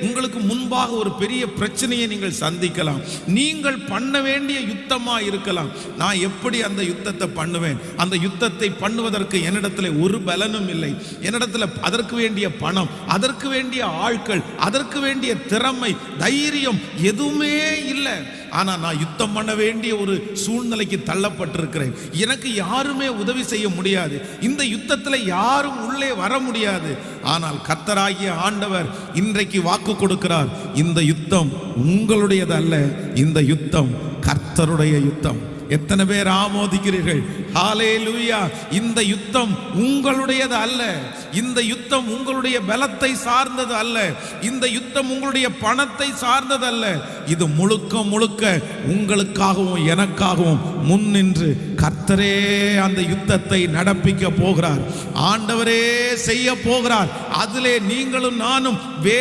un உங்களுக்கு முன்பாக ஒரு பெரிய பிரச்சனையை நீங்கள் சந்திக்கலாம். நீங்கள் பண்ண வேண்டிய யுத்தமா இருக்கலாம். நான் எப்படி அந்த யுத்தத்தை பண்ணுவேன்? அந்த யுத்தத்தை பண்ணுவதற்கு என்னிடத்துல ஒரு பலனும் இல்லை. என்னிடத்துல அதற்கு வேண்டிய பணம் அதற்கு வேண்டிய ஆட்கள் அதற்கு வேண்டிய திறமை தைரியம் எதுவுமே இல்லை. ஆனா நான் யுத்தம் பண்ண வேண்டிய ஒரு சூழ்நிலைக்கு தள்ளப்பட்டிருக்கிறேன். எனக்கு யாருமே உதவி செய்ய முடியாது. இந்த யுத்தத்தில் யாரும் உள்ளே வர முடியாது. ஆனால் கத்தராகிய ஆண்டவர் இன்றைக்கு வாக்கு கொடு கொடுக்கிறார். இந்த யுத்தம் உங்களுடையது அல்ல இந்த யுத்தம் கர்த்தருடைய யுத்தம். எத்தனை பேர் ஆமோதிக்கிறீர்கள்? ஹாலே லூயா இந்த யுத்தம் உங்களுடையது அல்ல இந்த யுத்தம் உங்களுடைய பலத்தை சார்ந்தது அல்ல இந்த யுத்தம் உங்களுடைய பணத்தை சார்ந்தது அல்ல இது முழுக்க முழுக்க உங்களுக்காகவும் எனக்காகவும் முன்னின்று கர்த்தரே அந்த யுத்தத்தை நடப்பிக்க போகிறார். ஆண்டவரே செய்ய போகிறார். அதிலே நீங்களும் நானும் வே